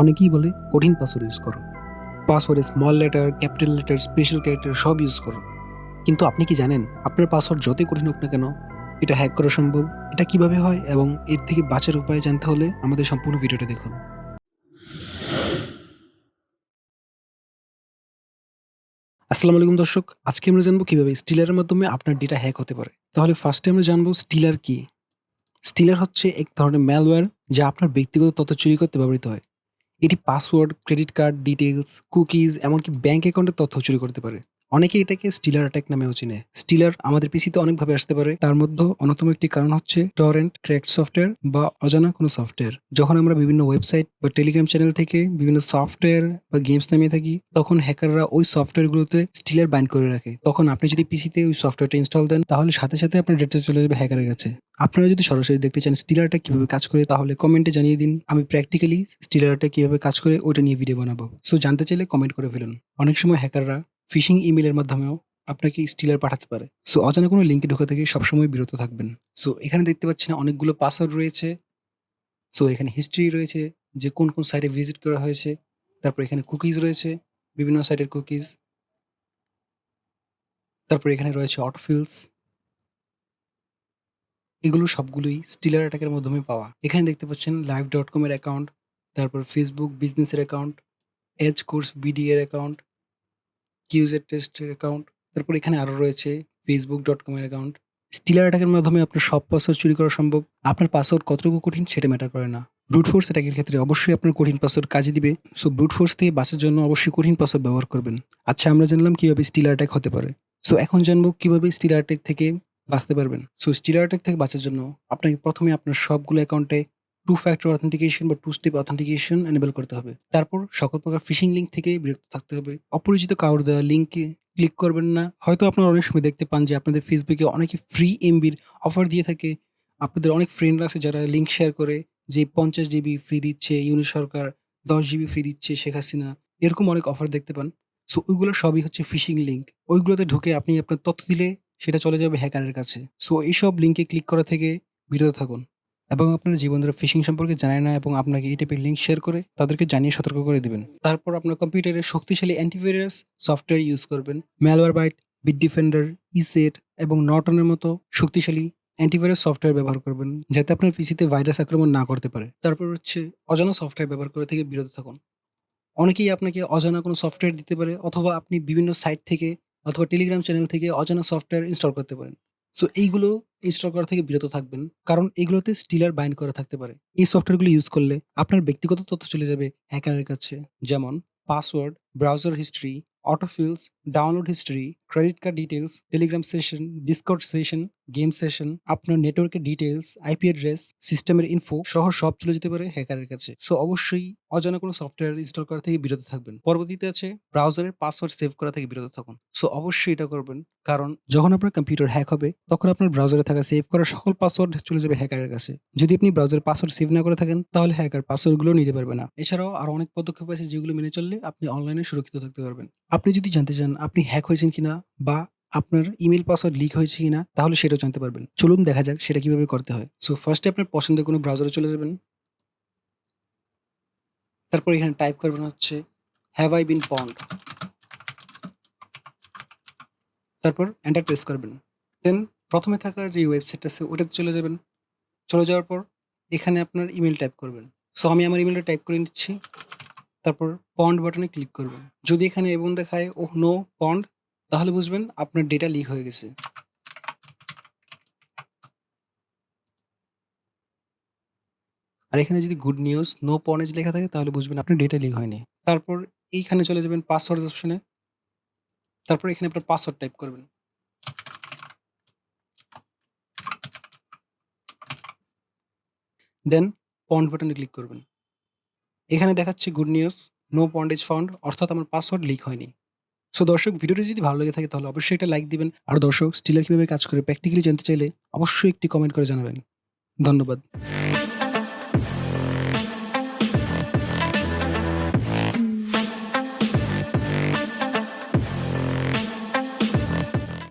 অনেকেই বলে কঠিন পাসওয়ার্ড ইউজ করো। পাসওয়ার্ডে small letter capital letter special character সব ইউজ করো। কিন্তু আপনি কি জানেন আপনার পাসওয়ার্ড যতই কঠিন হোক না কেন, এটা হ্যাক করা সম্ভব? এটা কীভাবে হয়? এবং এর থেকে বাঁচার উপায় জানতে হলে আমাদের সম্পূর্ণ ভিডিওটা দেখুন। আসসালামু আলাইকুম দর্শক, আজকে আমরা জানব কীভাবে স্টিলারের মাধ্যমে আপনার ডেটা হ্যাক হতে পারে। তাহলে ফার্স্টে আমরা জানব স্টিলার কি? স্টিলার হচ্ছে এক ধরনের ম্যালওয়্যার যা আপনার ব্যক্তিগত তথ্য চুরি করতে ব্যবহৃত হয়। এটি password credit card details cookies এমনকি ব্যাঙ্ক অ্যাকাউন্টের তথ্য চুরি করতে পারে। অনেকে এটাকে স্টিলার অ্যাটাক নামেও চিনে। স্টিলার আমাদের পিসিতে অনেকভাবে আসতে পারে। তার মধ্যে অন্যতম একটি কারণ হচ্ছে টরেন্ট ক্র্যাকড সফটওয়্যার বা অজানা কোনো সফটওয়্যার যখন আমরা বিভিন্ন ওয়েবসাইট বা টেলিগ্রাম চ্যানেল থেকে বিভিন্ন সফটওয়্যার বা গেমস নামিয়ে থাকি, তখন হ্যাকাররা ওই সফটওয়্যারগুলোতে স্টিলার বাইন্ড করে রাখে। তখন আপনি যদি পিসিতে ওই সফটওয়্যারটা ইনস্টল দেন, তাহলে সাথে সাথে আপনার ডেটা চলে যাবে হ্যাকারের কাছে। আপনারা যদি সরাসরি দেখতে চান স্টিলারটা কীভাবে কাজ করে, তাহলে কমেন্টে জানিয়ে দিন। আমি প্র্যাকটিক্যালি স্টিলারটা কীভাবে কাজ করে ওটা নিয়ে ভিডিও বানাবো। সো জানতে চাইলে কমেন্ট করে ফেলুন। অনেক সময় হ্যাকাররা ফিশিং ইমেলের মাধ্যমেও আপনাকে স্টিলার পাঠাতে পারে। সো অজানা কোনো লিঙ্কে ঢোকা থেকে সবসময় বিরত থাকবেন। সো এখানে দেখতে পাচ্ছেন অনেকগুলো পাসওয়ার্ড রয়েছে। সো এখানে হিস্ট্রি রয়েছে, যে কোন কোন সাইটে ভিজিট করা হয়েছে। তারপর এখানে কুকিজ রয়েছে, বিভিন্ন সাইটের কুকিজ তারপর এখানে রয়েছে অটোফিলস এগুলো সবগুলোই স্টিলার অ্যাটাকের মাধ্যমে পাওয়া। এখানে দেখতে পাচ্ছেন লাইভ ডট কমের অ্যাকাউন্ট তারপর ফেসবুক বিজনেসের অ্যাকাউন্ট এজ কোর্স বিডি এর অ্যাকাউন্ট কিউজের টেস্টের অ্যাকাউন্ট তারপর এখানে আরও রয়েছে ফেসবুক ডট কমের অ্যাকাউন্ট স্টিলার অ্যাটাকের মাধ্যমে আপনার সব পাসওয়ার্ড চুরি করা সম্ভব। আপনার পাসওয়ার্ড কতটুকু কঠিন সেটা ম্যাটার করে না। ব্রুট ফোর্স অ্যাটাকের ক্ষেত্রে অবশ্যই আপনার কঠিন পাসওয়ার্ড কাজে দিবে। সো ব্রুট ফোর্স থেকে বাঁচার জন্য অবশ্যই কঠিন পাসওয়ার্ড ব্যবহার করবেন। আচ্ছা আমরা জানলাম কীভাবে স্টিলার অ্যাটাক হতে পারে। সো এখন জানব কীভাবে স্টিলার অ্যাটাক থেকে বাঁচতে পারবেন। সো স্টিলার অ্যাটাক থেকে বাঁচার জন্য আপনাকে প্রথমে আপনার সবগুলো অ্যাকাউন্টে টু ফ্যাক্টর অথেন্টিকেশন বা টু স্টেপ অথেন্টিকেশন এনেবল করতে হবে। তারপর সকল প্রকার ফিশিং লিঙ্ক থেকে বিরত থাকতে হবে। অপরিচিত কারোর দেওয়া লিঙ্কে ক্লিক করবেন না। হয়তো আপনারা অনেক সময় দেখতে পান যে আপনাদের ফেসবুকে অনেকে ফ্রি এমবির অফার দিয়ে থাকে। আপনাদের অনেক ফ্রেন্ডরা আছে যারা লিঙ্ক শেয়ার করে যে পঞ্চাশ জিবি ফ্রি দিচ্ছে, ইউনি সরকার দশ জিবি ফ্রি দিচ্ছে, শেখ হাসিনা, এরকম অনেক অফার দেখতে পান। সো ওইগুলো সবই হচ্ছে ফিশিং লিঙ্ক ওইগুলোতে ঢুকে আপনি আপনার তথ্য দিলে সেটা চলে যাবে হ্যাকারের কাছে। সো এইসব লিঙ্কে ক্লিক করা থেকে বিরত থাকুন। এবং আপনার জীবনধারা ফিশিং সম্পর্কে জানায় না এবং আপনাকে এই টাইপের লিঙ্ক শেয়ার করে তাদেরকে জানিয়ে সতর্ক করে দিবেন। তারপর আপনার কম্পিউটারে শক্তিশালী অ্যান্টিভাইরাস সফটওয়্যার ইউজ করবেন। Malware byte bit defender ESET এবং নটনের মতো শক্তিশালী অ্যান্টিভাইরাস সফটওয়্যার ব্যবহার করবেন, যাতে আপনার পিসিতে ভাইরাস আক্রমণ না করতে পারে। তারপর হচ্ছে অজানা সফটওয়্যার ব্যবহার করে থেকে বিরত থাকুন। অনেকেই আপনাকে অজানা কোনো সফটওয়্যার দিতে পারে অথবা আপনি বিভিন্ন সাইট থেকে অথবা টেলিগ্রাম চ্যানেল থেকে অজানা সফটওয়্যার ইনস্টল করতে পারেন। সো এইগুলো ইনস্টল করা থেকে বিরত থাকবেন। কারণ এগুলোতে স্টিলার বাইন্ড করা থাকতে পারে। এই সফটওয়্যারগুলো ইউজ করলে আপনার ব্যক্তিগত তথ্য চলে যাবে হ্যাকারের কাছে। যেমন password browser history autofills download history credit card details Telegram session Discord session game session, আপনার নেটওয়ার্কের ডিটেলস আইপি অ্যাড্রেস সিস্টেমের ইনফো সহ সব চলে যেতে পারে হ্যাকারের কাছে। সো অবশ্যই অজানা কোনো সফটওয়্যার ইনস্টল করা থেকে বিরত থাকবেন। পরবর্তীতে আছে ব্রাউজারের পাসওয়ার্ড সেভ করা থেকে বিরত থাকুন। সো অবশ্যই এটা করবেন। কারণ যখন আপনার কম্পিউটার হ্যাক হবে, তখন আপনার ব্রাউজারে থাকা সেভ করা সকল পাসওয়ার্ড চলে যাবে হ্যাকারের কাছে। যদি আপনি ব্রাউজারের পাসওয়ার্ড সেভ না করে থাকেন, তাহলে হ্যাকার পাসওয়ার্ডগুলো নিতে পারবে না। এছাড়াও আরও অনেক পদক্ষেপ আছে যেগুলো মেনে চললে আপনি অনলাইনে সুরক্ষিত থাকতে পারবেন। আপনি যদি জানতে চান আপনি হ্যাক হয়েছেন কিনা বা আপনার ইমেল পাসওয়ার্ড লিক হয়েছে কিনা, তাহলে সেটাও জানতে পারবেন। চলুন দেখা যাক সেটা কীভাবে করতে হয়। সো ফার্স্টে আপনার পছন্দের কোনো ব্রাউজারে চলে যাবেন। তারপর এখানে টাইপ করবেন হচ্ছে হ্যাভ আই বিন পন্ড তারপর এন্টার প্রেস করবেন। দেন প্রথমে থাকা যে ওয়েবসাইট আছে, ওটাতে চলে যাবেন। চলে যাওয়ার পর এখানে আপনার ইমেল টাইপ করবেন। সো আমি আমার ইমেলটা টাইপ করে নিচ্ছি। তারপর পন্ড বাটনে ক্লিক করবেন। যদি এখানে এবং দেখায় ও নো পন্ড তাহলে বুঝবেন আপনার ডেটা লিক হয়ে গেছে। আর এখানে যদি গুড নিউজ নো পনেজ লেখা থাকে, তাহলে বুঝবেন আপনার ডেটা লিক হয়নি। তারপর এইখানে চলে যাবেন পাসওয়ার্ড অপশনে তারপর এখানে আপনার পাসওয়ার্ড টাইপ করবেন। দেন পন্ড বাটনে ক্লিক করবেন। এখানে দেখাচ্ছে good news no pwnage found অর্থাৎ আমার পাসওয়ার্ড লিক হয়নি। সো দর্শক, ভিডিওটি যদি ভালো লেগে থাকে, তাহলে অবশ্যই একটা লাইক দিবেন। আর দর্শক স্টিলার কীভাবে কাজ করে প্র্যাকটিক্যালি জানতে চাইলে অবশ্যই একটি কমেন্ট করে জানাবেন। ধন্যবাদ।